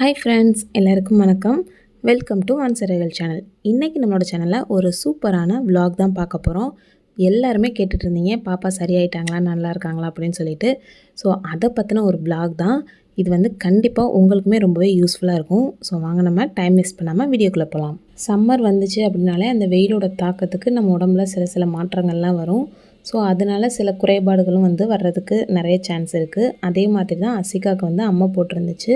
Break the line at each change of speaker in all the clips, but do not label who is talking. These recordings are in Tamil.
ஹாய் ஃப்ரெண்ட்ஸ் எல்லாருக்கும் வணக்கம். வெல்கம் டு ஆன்சரைகள் சேனல் இன்றைக்கி நம்மளோட சேனலில் ஒரு சூப்பரான விலாக் தான் பார்க்க போகிறோம் எல்லாருமே கேட்டுட்டு இருந்தீங்க பாப்பா சரியாயிட்டாங்களா? நல்லா இருக்காங்களா? அப்படின்னு சொல்லிட்டு. ஸோ அதை பற்றின ஒரு பிளாக் தான். இது வந்து கண்டிப்பாக உங்களுக்குமே ரொம்பவே யூஸ்ஃபுல்லாக இருக்கும். ஸோ வாங்க நம்ம டைம் வேஸ்ட் பண்ணாமல் வீடியோக்குள்ளே போகலாம் சம்மர் வந்துச்சு அப்படின்னாலே அந்த வெயிலோட தாக்கத்துக்கு நம்ம உடம்புல சில சில மாற்றங்கள்லாம் வரும். ஸோ அதனால் சில குறைபாடுகளும் வந்து வர்றதுக்கு நிறைய சான்ஸ் இருக்குது அதே மாதிரி தான் அசிகாவுக்கு வந்து அம்மை போட்டிருந்துச்சு.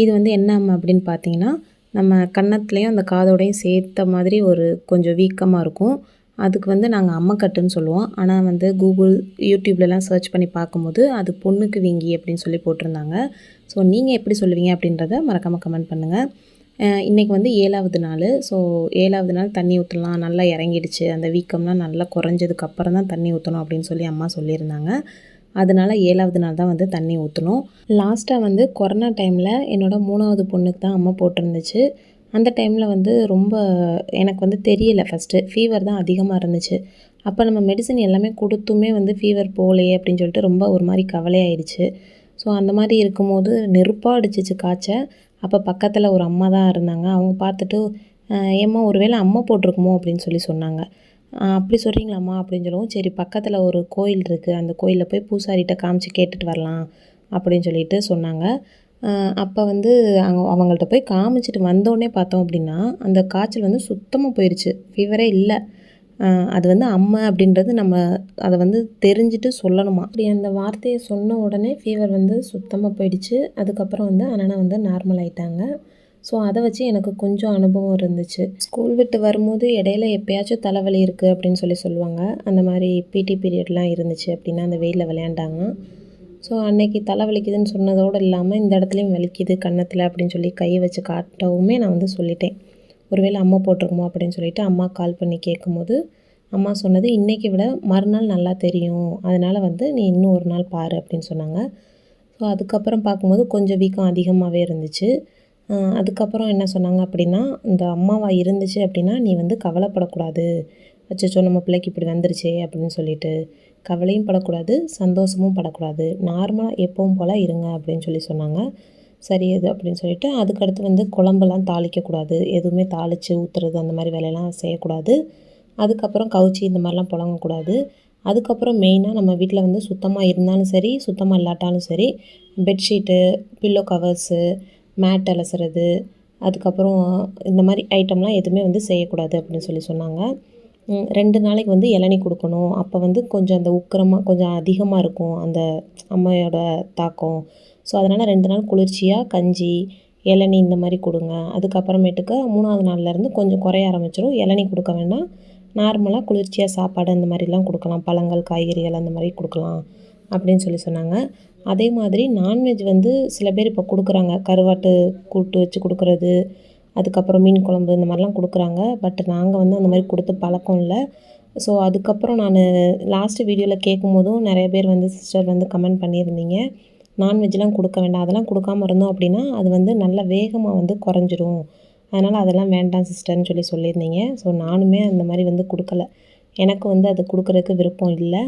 இது வந்து என்ன அம்மா அப்படின்னு பார்த்தீங்கன்னா நம்ம கன்னத்துலேயும் அந்த காதோடையும் சேர்த்த மாதிரி ஒரு கொஞ்சம் வீக்கமாக இருக்கும். அதுக்கு வந்து நாங்கள் அம்மக்கட்டுன்னு சொல்லுவோம். ஆனால் வந்து கூகுள் யூடியூப்லலாம் சர்ச் பண்ணி பார்க்கும்போது அது பொண்ணுக்கு வீங்கி அப்படின்னு சொல்லி போட்டிருந்தாங்க. ஸோ நீங்கள் எப்படி சொல்லுவீங்க அப்படின்றத மறக்காமல் கமெண்ட் பண்ணுங்கள் இன்றைக்கி வந்து ஏழாவது நாள். ஸோ ஏழாவது நாள் தண்ணி ஊற்றலாம் நல்லா இறங்கிடுச்சு. அந்த வீக்கம்லாம் நல்லா குறைஞ்சதுக்கு அப்புறம் தான் தண்ணி ஊற்றணும் அப்படின்னு சொல்லி அம்மா சொல்லியிருந்தாங்க. அதனால் ஏழாவது நாள் தான் வந்து தண்ணி ஊற்றணும் லாஸ்ட்டாக வந்து கொரோனா டைமில் என்னோடய மூணாவது பொண்ணுக்கு தான் அம்மா போட்டிருந்துச்சு. அந்த டைமில் வந்து ரொம்ப எனக்கு வந்து தெரியல. ஃபஸ்ட்டு ஃபீவர் தான் அதிகமாக இருந்துச்சு. அப்போ நம்ம மெடிசன் எல்லாமே கொடுத்துமே வந்து ஃபீவர் போகலையே அப்படின்னு சொல்லிட்டு ரொம்ப ஒரு மாதிரி கவலையாயிடுச்சு. ஸோ அந்த மாதிரி இருக்கும்போது நெருப்பாக அடிச்சிச்சு காய்ச்ச. அப்போ பக்கத்தில் ஒரு அம்மா தான் இருந்தாங்க. அவங்க பார்த்துட்டு ஏம்மா ஏம்மா ஒருவேளை அம்மா போட்டிருக்குமோ? அப்படின்னு சொல்லி சொன்னாங்க. அப்படி சொல்கிறீங்களாம்மா அப்படின்னு சொல்லவும் சரி பக்கத்தில் ஒரு கோயில் இருக்குது அந்த கோயிலில் போய் பூசாரிகிட்ட காமிச்சு கேட்டுட்டு வரலாம். அப்படின்னு சொல்லிட்டு சொன்னாங்க. அப்போ வந்து அவங்க அவங்கள்ட்ட போய் காமிச்சிட்டு வந்தோடனே பார்த்தோம் அப்படின்னா அந்த காய்ச்சல் வந்து சுத்தமாக போயிடுச்சு ஃபீவரே இல்லை. அது வந்து அம்மை அப்படின்றது நம்ம அதை வந்து தெரிஞ்சுட்டு சொல்லணுமா? அப்படி அந்த வார்த்தையை சொன்ன உடனே ஃபீவர் வந்து சுத்தமாக போயிடுச்சு. அதுக்கப்புறம் வந்து அண்ணனை வந்து நார்மல் ஆயிட்டாங்க. ஸோ அதை வச்சு எனக்கு கொஞ்சம் அனுபவம் இருந்துச்சு. ஸ்கூல் விட்டு வரும்போது இடையில எப்பயாச்சும் தலைவலி இருக்குது அப்படின்னு சொல்லி சொல்லுவாங்க. அந்த மாதிரி பிடி பீரியட்லாம் இருந்துச்சு அப்படின்னா அந்த வெயிலில் விளையாண்டாங்கன்னா ஸோ அன்னைக்கு தலை வலிக்குதுன்னு சொன்னதோடு இல்லாமல் இந்த இடத்துலையும் வலிக்குது கன்னத்தில் அப்படின்னு சொல்லி கையை வச்சு காட்டவுமே நான் வந்து சொல்லிட்டேன். ஒருவேளை அம்மா போட்டிருக்குமோ அப்படின்னு சொல்லிட்டு அம்மா கால் பண்ணி கேட்கும்போது அம்மா சொன்னது இன்றைக்கி விட மறுநாள் நல்லா தெரியும். அதனால் வந்து நீ இன்னும் ஒரு நாள் பாரு அப்படின்னு சொன்னாங்க. ஸோ அதுக்கப்புறம் பார்க்கும்போது கொஞ்சம் வீக்கம் அதிகமாகவே இருந்துச்சு. அதுக்கப்புறம் என்ன சொன்னாங்க அப்படின்னா இந்த அம்மாவா இருந்துச்சு அப்படின்னா நீ வந்து கவலைப்படக்கூடாது. அச்சோ நம்ம பிள்ளைக்கு இப்படி வந்துருச்சே அப்படின்னு சொல்லிட்டு கவலையும் படக்கூடாது சந்தோஷமும் படக்கூடாது. நார்மலாக எப்பவும் போல் இருங்க அப்படின்னு சொல்லி சொன்னாங்க. சரி அது அப்படின்னு சொல்லிட்டு அதுக்கடுத்து வந்து குழம்பெல்லாம் தாளிக்கக்கூடாது. எதுவுமே தாளித்து ஊற்றுறது அந்த மாதிரி வேலையெல்லாம் செய்யக்கூடாது. அதுக்கப்புறம் கவுச்சி இந்த மாதிரிலாம் புழங்கக்கூடாது. அதுக்கப்புறம் மெயினாக நம்ம வீட்டில் வந்து சுத்தமாக இருந்தாலும் சரி சுத்தமாக இல்லாட்டாலும் சரி பெட்ஷீட்டு பில்லோ கவர்ஸு மேட் அலசுறது அதுக்கப்புறம் இந்த மாதிரி ஐட்டம்லாம் எதுவுமே வந்து செய்யக்கூடாது அப்படின்னு சொல்லி சொன்னாங்க. ரெண்டு நாளைக்கு வந்து இளநீ கொடுக்கணும். அப்போ வந்து கொஞ்சம் அந்த உக்கிரமாக கொஞ்சம் அதிகமாக இருக்கும் அந்த அம்மையோட தாக்கம். ஸோ அதனால் ரெண்டு நாள் குளிர்ச்சியாக கஞ்சி இளநீ இந்த மாதிரி கொடுங்க. அதுக்கப்புறமேட்டுக்கு மூணாவது நாள்லேருந்து கொஞ்சம் குறைய ஆரம்பிச்சிடும் இளநி கொடுக்க வேண்டாம். நார்மலாக குளிர்ச்சியாக சாப்பாடு அந்த மாதிரிலாம் கொடுக்கலாம். பழங்கள் காய்கறிகள் அந்த மாதிரி கொடுக்கலாம் அப்படின்னு சொல்லி சொன்னாங்க. அதே மாதிரி நான்வெஜ் வந்து சில பேர் இப்போ கொடுக்குறாங்க. கருவாட்டு கூட்டு வச்சு கொடுக்குறது அதுக்கப்புறம் மீன் குழம்பு இந்த மாதிரிலாம் கொடுக்குறாங்க. பட் நாங்கள் வந்து அந்த மாதிரி கொடுத்து பழக்கம் இல்லை. ஸோ அதுக்கப்புறம் நான் லாஸ்ட் வீடியோவில் கேட்கும் போதும் நிறைய பேர் வந்து சிஸ்டர் வந்து கமெண்ட் பண்ணியிருந்தீங்க. நான்வெஜ்லாம் கொடுக்க வேண்டாம். அதெல்லாம் கொடுக்காம இருந்தோம் அப்படின்னா அது வந்து நல்ல வேகமாக வந்து குறைஞ்சிரும். அதனால் அதெல்லாம் வேண்டாம் சிஸ்டர்னு சொல்லி சொல்லியிருந்தீங்க. ஸோ நானுமே அந்த மாதிரி வந்து கொடுக்கல. எனக்கு வந்து அது கொடுக்குறதுக்கு விருப்பம் இல்லை.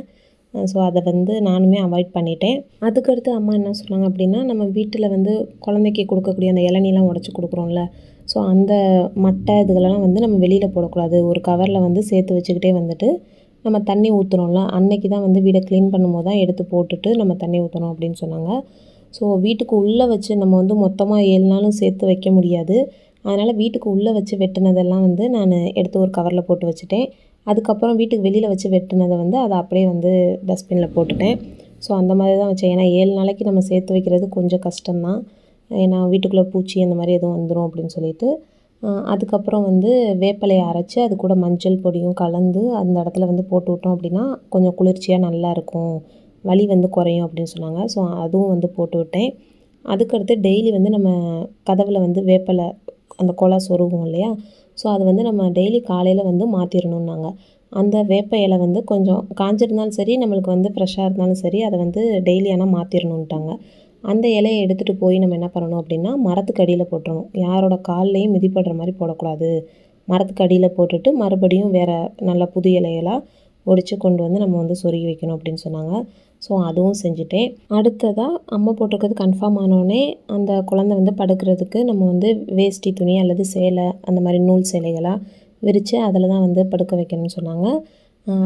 ஸோ அதை வந்து நானுமே அவாய்ட் பண்ணிட்டேன். அதுக்கடுத்து அம்மா என்ன சொன்னாங்க அப்படின்னா நம்ம வீட்டில் வந்து குழந்தைக்கு கொடுக்கக்கூடிய அந்த இளநிலாம் உடச்சி கொடுக்குறோம்ல. ஸோ அந்த மட்டை இதுகளெல்லாம் வந்து நம்ம வெளியில் போடக்கூடாது. ஒரு கவரில் வந்து சேர்த்து வச்சுக்கிட்டே வந்துட்டு நம்ம தண்ணி ஊற்றுறோம்ல அன்னைக்கு தான் வந்து வீடை க்ளீன் பண்ணும்போது தான் எடுத்து போட்டுட்டு நம்ம தண்ணி ஊற்றணும் அப்படின்னு சொன்னாங்க. ஸோ வீட்டுக்கு உள்ளே வச்சு நம்ம வந்து மொத்தமாக ஏழு நாளும் சேர்த்து வைக்க முடியாது. அதனால் வீட்டுக்கு உள்ளே வச்சு வெட்டினதெல்லாம் வந்து நான் எடுத்து ஒரு கவரில் போட்டு வச்சுட்டேன். அதுக்கப்புறம் வீட்டுக்கு வெளியில் வச்சு வெட்டினதை வந்து அதை அப்படியே வந்து டஸ்ட்பினில் போட்டுட்டேன். ஸோ அந்த மாதிரி தான் வச்சேன். ஏன்னா ஏழு நாளைக்கு நம்ம சேர்த்து வைக்கிறது கொஞ்சம் கஷ்டம்தான். ஏன்னா வீட்டுக்குள்ளே பூச்சி அந்த மாதிரி எதுவும் வந்துடும் அப்படின்னு சொல்லிட்டு அதுக்கப்புறம் வந்து வேப்பிலையை அரைச்சி அது கூட மஞ்சள் பொடியும் கலந்து அந்த இடத்துல வந்து போட்டு விட்டோம் அப்படின்னா கொஞ்சம் குளிர்ச்சியாக நல்லா இருக்கும். வலி வந்து குறையும் அப்படின்னு சொன்னாங்க. ஸோ அதுவும் வந்து போட்டு விட்டேன். அதுக்கடுத்து டெய்லி வந்து நம்ம கதவில் வந்து வேப்பிலை அந்த கொலை சொருகும் இல்லையா? ஸோ அது வந்து நம்ம டெய்லி காலையில் வந்து மாற்றிடணுன்னாங்க அந்த வேப்ப இலை வந்து கொஞ்சம் காஞ்சிருந்தாலும் சரி நம்மளுக்கு வந்து ஃப்ரெஷ்ஷாக இருந்தாலும் சரி அதை வந்து டெய்லி ஆனால் மாற்றிடணுன்ட்டாங்க அந்த இலையை எடுத்துகிட்டு போய் நம்ம என்ன பண்ணணும் அப்படின்னா மரத்துக்கு அடியில் போட்டுறணும். யாரோட கால்லையும் மிதிப்படுற மாதிரி போடக்கூடாது. மரத்துக்கு அடியில் போட்டுட்டு மறுபடியும் வேறு நல்ல புது இலையெல்லாம் ஒடிச்சு கொண்டு வந்து நம்ம வந்து சொருகி வைக்கணும் அப்படின்னு சொன்னாங்க. ஸோ அதுவும் செஞ்சுட்டேன். அடுத்ததாக அம்மா போட்டிருக்கிறது கன்ஃபார்ம் ஆனோடனே அந்த குழந்தை வந்து படுக்கிறதுக்கு நம்ம வந்து வேஷ்டி துணி அல்லது சேலை அந்த மாதிரி நூல் சேலைகளாக விரித்து அதில் தான் வந்து படுக்க வைக்கணும்னு சொன்னாங்க.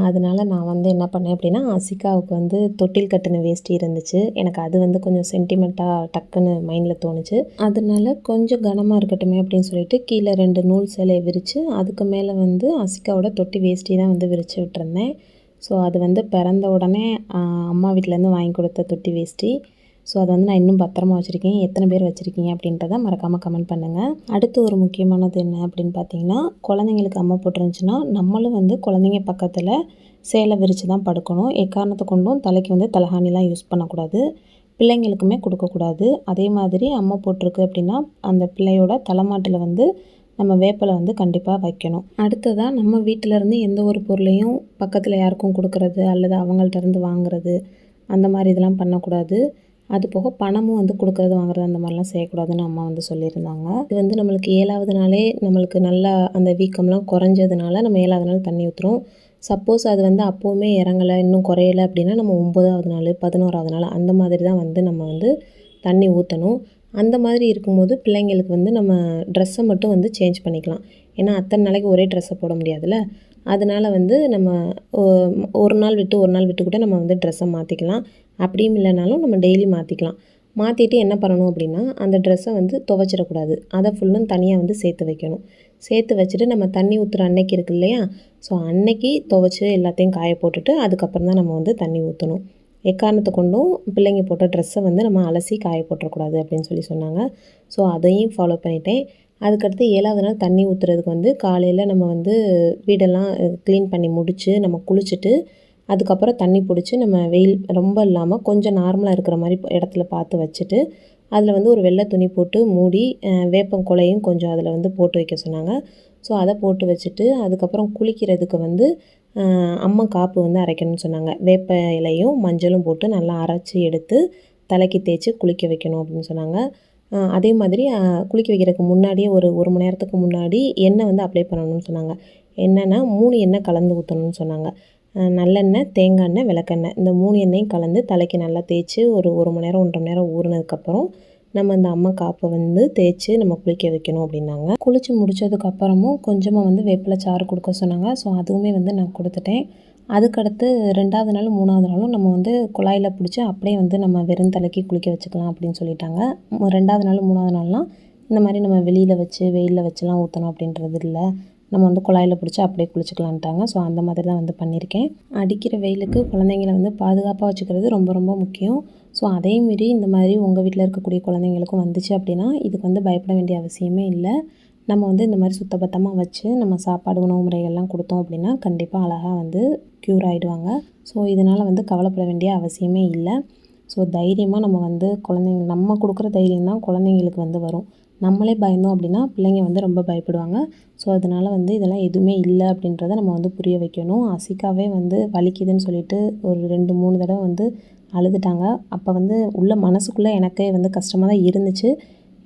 அதனால் நான் வந்து என்ன பண்ணேன் அப்படின்னா அசிகாவுக்கு வந்து தொட்டில் கட்டின வேஷ்டி இருந்துச்சு. எனக்கு அது வந்து கொஞ்சம் சென்டிமெண்ட்டாக டக்குன்னு மைண்டில் தோணுச்சு. அதனால கொஞ்சம் கனமாக இருக்கட்டுமே அப்படின்னு சொல்லிட்டு கீழே ரெண்டு நூல் சேலையை விரித்து அதுக்கு மேலே வந்து அசிகாவோட தொட்டி வேஷ்டி தான் வந்து விரித்து விட்டுருந்தேன். ஸோ அது வந்து பிறந்த உடனே அம்மா வீட்டிலேருந்து வாங்கி கொடுத்த தொட்டி வேஷ்டி. ஸோ அதை வந்து நான் இன்னும் பத்திரமா வச்சுருக்கேன். எத்தனை பேர் வச்சுருக்கீங்க அப்படின்றத மறக்காமல் கமெண்ட் பண்ணுங்கள் அடுத்து ஒரு முக்கியமானது என்ன அப்படின்னு பார்த்தீங்கன்னா குழந்தைங்களுக்கு அம்மா போட்டுருந்துச்சுன்னா நம்மளும் வந்து குழந்தைங்க பக்கத்தில் சேலை விரித்து தான் படுக்கணும். எக்காரணத்தை கொண்டும் தலைக்கு வந்து தலகாணிலாம் யூஸ் பண்ணக்கூடாது. பிள்ளைங்களுக்குமே கொடுக்கக்கூடாது. அதே மாதிரி அம்மா போட்டிருக்கு அப்படின்னா அந்த பிள்ளையோட தலைமாட்டில் வந்து நம்ம வேப்பலை வந்து கண்டிப்பாக வைக்கணும். அடுத்ததாக நம்ம வீட்டிலேருந்து எந்த ஒரு பொருளையும் பக்கத்தில் யாருக்கும் கொடுக்குறது அல்லது அவங்கள்ட்ட இருந்து வாங்குறது அந்த மாதிரி இதெல்லாம் பண்ணக்கூடாது. அது போக பணமும் வந்து கொடுக்குறது வாங்குறது அந்த மாதிரிலாம் செய்யக்கூடாதுன்னு அம்மா வந்து சொல்லியிருந்தாங்க. இது வந்து நம்மளுக்கு ஏழாவது நாளே நம்மளுக்கு நல்லா அந்த வீக்கம்லாம் குறைஞ்சதுனால நம்ம ஏழாவது நாள் தண்ணி ஊற்றுறோம் சப்போஸ் அது வந்து அப்போவுமே இறங்கலை இன்னும் குறையலை அப்படின்னா நம்ம ஒம்பதாவது நாள் பதினோராவது நாள் அந்த மாதிரி தான் வந்து நம்ம வந்து தண்ணி ஊற்றணும் அந்த மாதிரி இருக்கும்போது பிள்ளைங்களுக்கு வந்து நம்ம ட்ரெஸ்ஸை மட்டும் வந்து சேஞ்ச் பண்ணிக்கலாம். ஏன்னா அத்தனை நாளைக்கு ஒரே ட்ரெஸ்ஸை போட முடியாதுல்ல? அதனால் வந்து நம்ம ஒரு நாள் விட்டு ஒரு நாள் விட்டு கூட நம்ம வந்து ட்ரெஸ்ஸை மாற்றிக்கலாம் அப்படியும் இல்லைனாலும் நம்ம டெய்லி மாற்றிக்கலாம் மாற்றிட்டு என்ன பண்ணணும் அப்படின்னா அந்த ட்ரெஸ்ஸை வந்து துவைச்சிடக்கூடாது. அதை ஃபுல்லும் தனியாக வந்து சேர்த்து வைக்கணும். சேர்த்து வச்சுட்டு நம்ம தண்ணி ஊற்றுற அன்னைக்கு இருக்கு இல்லையா? ஸோ அன்னைக்கு துவைச்சி எல்லாத்தையும் காய போட்டுட்டு அதுக்கப்புறம் தான் நம்ம வந்து தண்ணி ஊற்றணும் எக்காரணத்தை கொண்டும் பிள்ளைங்க போட்ட ட்ரெஸ்ஸை வந்து நம்ம அலசி காய போட்டுறக்கூடாது அப்படின்னு சொல்லி சொன்னாங்க. ஸோ அதையும் ஃபாலோ பண்ணிட்டேன். அதுக்கடுத்து ஏழாவது நாள் தண்ணி ஊற்றுறதுக்கு வந்து காலையில் நம்ம வந்து வீடெல்லாம் க்ளீன் பண்ணி முடித்து நம்ம குளிச்சுட்டு அதுக்கப்புறம் தண்ணி பிடிச்சி நம்ம வெயில் ரொம்ப இல்லாமல் கொஞ்சம் நார்மலாக இருக்கிற மாதிரி இடத்துல பார்த்து வச்சுட்டு அதில் வந்து ஒரு வெள்ளை துணி போட்டு மூடி வேப்பங்குலையும் கொஞ்சம் அதில் வந்து போட்டு வைக்க சொன்னாங்க. ஸோ அதை போட்டு வச்சுட்டு அதுக்கப்புறம் குளிக்கிறதுக்கு வந்து அம்மா காப்பு வந்து அரைக்கணும்னு சொன்னாங்க. வேப்ப இலையும் மஞ்சளும் போட்டு நல்லா அரைச்சி எடுத்து தலைக்கு தேய்ச்சி குளிக்க வைக்கணும் அப்படின்னு சொன்னாங்க. அதே மாதிரி குளிக்க வைக்கிறதுக்கு முன்னாடியே ஒரு ஒரு மணி நேரத்துக்கு முன்னாடி எண்ணெய் வந்து அப்ளை பண்ணணும்னு சொன்னாங்க. என்னென்னா மூணு எண்ணெய் கலந்து ஊற்றணும்னு சொன்னாங்க. நல்லெண்ணெய் தேங்காய் எண்ணெய் விளக்கெண்ணெய். இந்த மூணு எண்ணெயும் கலந்து தலைக்கு நல்லா தேய்ச்சி ஒரு ஒரு மணி நேரம் ஒன்றரை மணி நேரம் ஊறினதுக்கப்புறம் நம்ம அந்த அம்மா காப்பை வந்து தேய்ச்சி நம்ம குளிக்க வைக்கணும் அப்படின்னாங்க. குளித்து முடித்ததுக்கப்புறமும் கொஞ்சமாக வந்து வேப்பிலை சாறு கொடுக்க சொன்னாங்க. ஸோ அதுவுமே வந்து நான் கொடுத்துட்டேன். அதுக்கடுத்து ரெண்டாவது நாள் மூணாவது நாளும் நம்ம வந்து குழாயில் பிடிச்சி அப்படியே வந்து நம்ம வெறும் தலைக்கு குளிக்க வச்சுக்கலாம் அப்படின்னு சொல்லிட்டாங்க. ரெண்டாவது நாள் மூணாவது நாள்லாம் இந்த மாதிரி நம்ம வெளியில் வச்சு வெயிலில் வச்சுலாம் ஊற்றணும் அப்படின்றது இல்லை. நம்ம வந்து குழாயில் பிடிச்சி அப்படியே குளிச்சுக்கலான்ட்டாங்க ஸோ அந்த மாதிரி தான் வந்து பண்ணியிருக்கேன். அடிக்கிற வெயிலுக்கு குழந்தைங்கள வந்து பாதுகாப்பாக வச்சுக்கிறது ரொம்ப ரொம்ப முக்கியம். ஸோ அதே மாரி இந்த மாதிரி உங்கள் வீட்டில் இருக்கக்கூடிய குழந்தைங்களுக்கும் வந்துச்சு அப்படின்னா இதுக்கு வந்து பயப்பட வேண்டிய அவசியமே இல்லை. நம்ம வந்து இந்த மாதிரி சுத்தபத்தமாக வச்சு நம்ம சாப்பாடு உணவு முறைகள்லாம் கொடுத்தோம் அப்படின்னா கண்டிப்பாக அழகாக வந்து க்யூர் ஆகிடுவாங்க ஸோ இதனால் வந்து கவலைப்பட வேண்டிய அவசியமே இல்லை. ஸோ தைரியமாக நம்ம வந்து குழந்தைங்க நம்ம கொடுக்குற தைரியம் தான் குழந்தைங்களுக்கு வந்து வரும். நம்மளே பயந்தோம் அப்படின்னா பிள்ளைங்க வந்து ரொம்ப பயப்படுவாங்க. ஸோ அதனால் வந்து இதெல்லாம் எதுவுமே இல்லை அப்படின்றத நம்ம வந்து புரிய வைக்கணும். அசிக்காவே வந்து வலிக்குதுன்னு சொல்லிட்டு ஒரு ரெண்டு மூணு தடவை வந்து அழுதுட்டாங்க. அப்போ வந்து உள்ள மனசுக்குள்ளே எனக்கே வந்து கஷ்டமாக தான் இருந்துச்சு.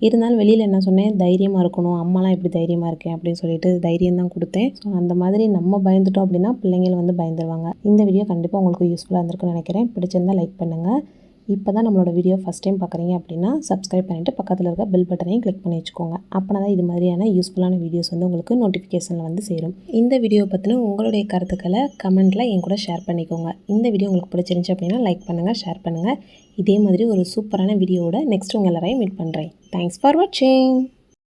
இருந்தாலும் வெளியில் என்ன சொன்னேன்? தைரியமாக இருக்கணும். அம்மாலாம் எப்படி தைரியமாக இருக்கேன்? அப்படின்னு சொல்லிட்டு தைரியம் தான் கொடுத்தேன். ஸோ அந்த மாதிரி நம்ம பயந்துட்டோம் அப்படின்னா பிள்ளைங்கள வந்து பயந்துருவாங்க. இந்த வீடியோ கண்டிப்பாக உங்களுக்கு யூஸ்ஃபுல்லாக இருந்திருக்குன்னு நினைக்கிறேன். பிடிச்சிருந்தால் லைக் பண்ணுங்கள் இப்போ தான் நம்மளோட வீடியோ ஃபஸ்ட் டைம் பார்க்குறீங்க அப்படின்னா சப்ஸ்கிரைப் பண்ணிவிட்டு பக்கத்தில் இருக்க பெல் பட்டனையும் கிளிக் பண்ணி வச்சுக்கோங்க. அப்போனா தான் இது மாதிரியான யூஸ்ஃபுல்லான வீடியோஸ் வந்து உங்களுக்கு நோட்டிஃபிகேஷனில் வந்து சேரும். இந்த வீடியோ பற்றின உங்களுடைய கருத்துக்களை கமெண்ட்டில் என் கூட ஷேர் பண்ணிக்கோங்க. இந்த வீடியோ உங்களுக்கு பிடிச்சிருந்துச்சி அப்படின்னா லைக் பண்ணுங்கள் ஷேர் பண்ணுங்கள் இதே மாதிரி ஒரு சூப்பரான வீடியோவோட நெக்ஸ்ட் உங்கள் எல்லாரையும் மீட் பண்ணுறேன் தேங்க்ஸ் ஃபார் வாட்சிங்